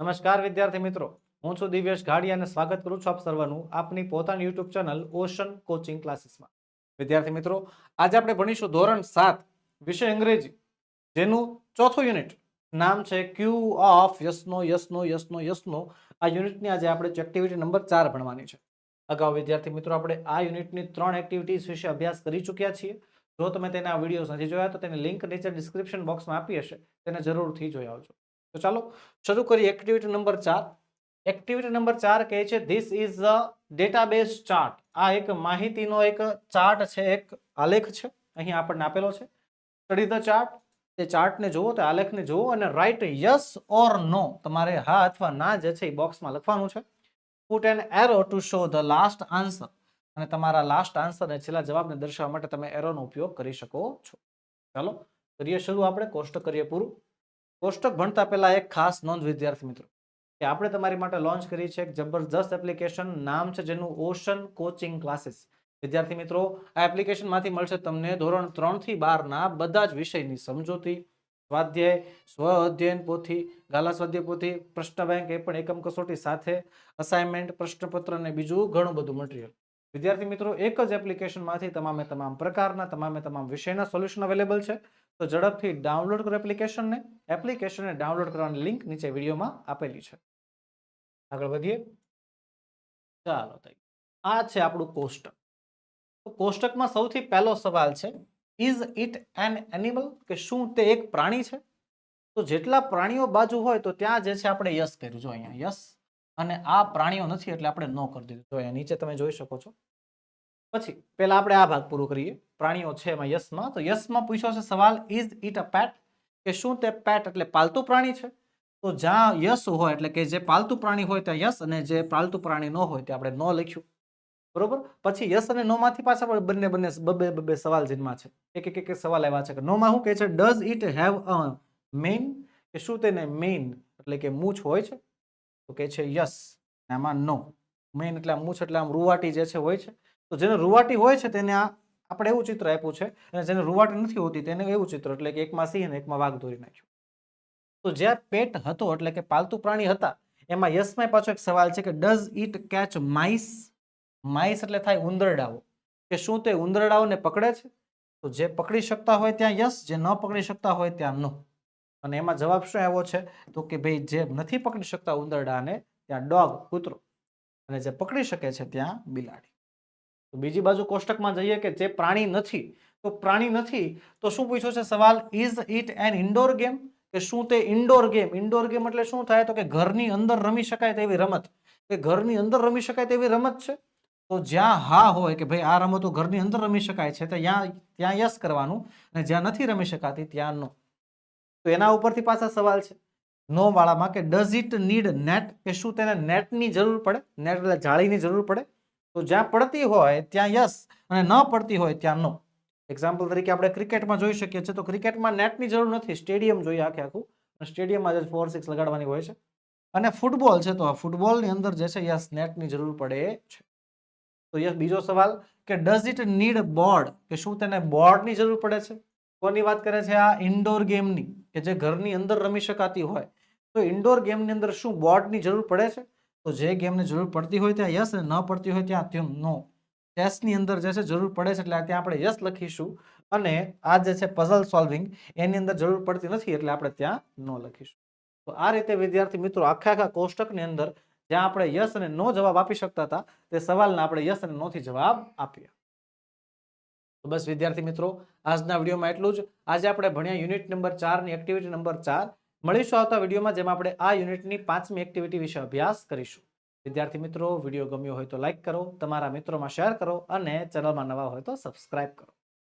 નમસ્કાર વિદ્યાર્થી મિત્રો. હું છું દિવ્યેશ ઘાડી અને સ્વાગત કરું છું આપ સર્વનું આપની પોતાની યુટ્યુબ ચેનલ ઓશન કોચિંગ ક્લાસીસમાં. વિદ્યાર્થી મિત્રો, આજે આપણે ભણીશું ધોરણ સાત, વિષય અંગ્રેજી, જેનું ચોથું યુનિટ નામ છે ક્યુ ઓફ યસનો યસનો યસનો યસનો. આ યુનિટની આજે આપણે એક્ટિવિટી નંબર ચાર ભણવાની છે. અગાઉ વિદ્યાર્થી મિત્રો, આપણે આ યુનિટની ત્રણ એક્ટિવિટીઝ વિશે અભ્યાસ કરી ચૂક્યા છીએ. જો તમે તેના વિડીયોઝ નથી જોયા, તો તેની લિંક નીચે ડિસ્ક્રિપ્શન બોક્સમાં આપી હશે. તેને જરૂરથી જોઈ આવજો. તો ચાલો શરૂ કરીએ એક્ટિવિટી નંબર ચાર. એક્ટિવિટી નંબર ચાર કહે છે this is a database chart આ એક માહિતીનો એક ચાર્ટ છે, એક આલેખ છે. અહીં આપણને આપેલો છે. સ્ટડી ધ ચાર્ટ તે ચાર્ટને જુઓ, તે આલેખને જુઓ અને રાઇટ યસ ઓર નો તમારે હા અથવા ના જે છે એ બોક્સમાં લખવાનું છે. Put an arrow to show the last answer અને તમારા લાસ્ટ આન્સર અને છેલ્લા જવાબને દર્શાવવા માટે તમે એરોનો ઉપયોગ કરી શકો છો. ચાલો, કરીએ શરૂ આપણે કોષ્ટ કરીએ પૂરું. કોષ્ટક ભણતા પહેલા એક ખાસ નોંધ વિદ્યાર્થી મિત્રો, કે આપણે તમારી માટે લોન્ચ કરી છે એક જબરજસ્ત એપ્લિકેશન નામ છે જેનું ઓશન કોચિંગ ક્લાસીસ વિદ્યાર્થી મિત્રો, આ એપ્લિકેશનમાંથી મળશે તમને ધોરણ ત્રણથી બારના બધા જ વિષયની સમજૂતી, સ્વાધ્યાય, સ્વ અધ્યયન પોથી, ગાલા સ્વાધ્યાય પોથી, પ્રશ્ન બેંક એ પણ એકમ કસોટી સાથે અસાઇનમેન્ટ પ્રશ્નપત્ર અને બીજું ઘણું બધું મટીરિયલ વિદ્યાર્થી મિત્રો, એક જ એપ્લિકેશનમાંથી તમામે તમામ પ્રકારના, તમામે તમામ વિષયના સોલ્યુશન અવેલેબલ છે. તો ઝડપથી ડાઉનલોડ કરો એપ્લિકેશનને. એપ્લિકેશનને ડાઉનલોડ કરવાની લિંક નીચે વિડીયોમાં આપેલી છે. આગળ વધીએ. ચાલો થઈ આ છે આપણું કોષ્ટક. તો કોષ્ટકમાં સૌથી પહેલો સવાલ છે ઇઝ ઇટ એન એનિમલ કે શું તે એક પ્રાણી છે? તો જેટલા પ્રાણીઓ બાજુ હોય તો ત્યાં જે છે આપણે યસ કર્યું. જો અહીંયા યસ અને આ પ્રાણીઓ નથી એટલે આપણે નો કરી દીધું. જો અહીંયા નીચે તમે જોઈ શકો છો. પછી પહેલા આપણે આ ભાગ પૂરો કરીએ. પ્રાણીઓ છે એમાં યસમાં તો યસમાં પૂછ્યો છે, સવાલ ઇઝ ઇટ અ પેટ કે શું તે પેટ એટલે પાલતુ પ્રાણી છે? તો જ્યાં યસ હોય એટલે કે જે પાલતુ પ્રાણી હોય ત્યાં યસ અને જે પાલતુ પ્રાણી ન હોય ત્યાં આપણે નો લખ્યું. બરોબર? પછી યસ અને નો માંથી પાછા બંને બંને બબે બબે સવાલ જેમાં છે. એક એક એક એક સવાલ આવ્યા છે કે નો માં શું કહે છે? Does it have a mane કે શું તેને મેઇન એટલે કે મૂછ હોય છે? તો કે છે યસ આમાં નો મેઇન એટલે મૂછ એટલે આમ રૂવાટી જે છે હોય છે. તો જેને રૂવાટી હોય છે તેને આ આપણે એવું ચિત્ર આપ્યું છે અને જેને રૂવાટી નથી હોતી તેને એવું ચિત્ર, એટલે કે એકમાં સિંહ અને એકમાં વાઘ દોરી નાખ્યું. તો જ્યાં પેટ હતો, એટલે કે પાલતુ પ્રાણી હતા, એમાં યશમાં પાછો એક સવાલ છે કે does it catch mice mice એટલે થાય ઉંદરડાઓ. કે શું તે ઉંદરડાઓને પકડે છે? તો જે પકડી શકતા હોય ત્યાં યસ જે ન પકડી શકતા હોય ત્યાં નો. અને એમાં જવાબ શું આવ્યો છે? તો કે ભાઈ, જે નથી પકડી શકતા ઉંદરડાને, ત્યાં ડોગ, કૂતરો. અને જે પકડી શકે છે ત્યાં બિલાડી. તો બીજી બાજુ કોષ્ટકમાં જઈએ કે જે પ્રાણી નથી, તો પ્રાણી નથી, તો શું પૂછ્યો છે સવાલ? Is it an indoor game કે શું તે ઇન્ડોર ગેમ ઇન્ડોર ગેમ એટલે શું થાય? તો કે ઘરની અંદર રમી શકાય તેવી રમત. કે ઘરની અંદર રમી શકાય તેવી રમત છે? તો જ્યાં હા હોય કે ભાઈ આ રમતો ઘરની અંદર રમી શકાય છે, તો ત્યાં ત્યાં યસ કરવાનું. અને જ્યાં નથી રમી શકાતી, ત્યાં નો તો એના ઉપરથી પાછા સવાલ છે. નો વાળામાં કે ડઝ ઇટ નીડ નેટ કે શું તેને નેટની જરૂર પડે? નેટ એટલે જાળીની જરૂર પડે? તો જ્યાં પડતી હોય ત્યાં યસ અને ન પડતી હોય ત્યાં નો એક્ઝામ્પલ તરીકે આપણે ક્રિકેટમાં જોઈ શકીએ છીએ. તો ક્રિકેટમાં નેટની જરૂર નથી. સ્ટેડિયમ જોઈએ આખે આખું. સ્ટેડિયમમાં જ ફોર સિક્સ લગાડવાની હોય છે. અને ફૂટબોલ છે તો ફૂટબોલની અંદર જે છે યસ નેટની જરૂર પડે છે. તો યસ બીજો સવાલ કે ડઝ ઇટ નીડ બોર્ડ કે શું તેને બોર્ડની જરૂર પડે છે? કોની વાત કરે છે? આ ઇન્ડોર ગેમની કે જે ઘરની અંદર રમી શકાતી હોય. તો ઇન્ડોર ગેમની અંદર શું બોર્ડની જરૂર પડે છે? તો જે ગેમની જરૂર પડતી હોય ત્યાં યસ અને ન પડતી હોય ત્યાં ત્યાં નો. ચેસની અંદર જે છે જરૂર પડે છે એટલે ત્યાં આપણે યસ લખીશું અને આ જે છે પઝલ સોલ્વિંગ એની અંદર જરૂર પડતી નથી એટલે આપણે ત્યાં નો લખીશું. તો આ રીતે વિદ્યાર્થી મિત્રો આખા આખા કોષ્ટકની અંદર જ્યાં આપણે યસ અને નો જવાબ આપી શકતા હતા તે સવાલના આપણે યસ અને નોથી જવાબ આપીએ. તો બસ વિદ્યાર્થી મિત્રો આજના વિડીયોમાં એટલું જ. આજે આપણે ભણ્યા યુનિટ નંબર ચારની એક્ટિવિટી નંબર ચાર મળીશું આવતા વિડીયોમાં, જેમાં આપણે આ યુનિટની પાંચમી એક્ટિવિટી વિશે અભ્યાસ કરીશું. વિદ્યાર્થી મિત્રો, વીડિયો ગમ્યો હોય તો લાઇક કરો, તમારા મિત્રોમાં શેર કરો અને ચેનલમાં નવા હોય તો સબસ્ક્રાઇબ કરો.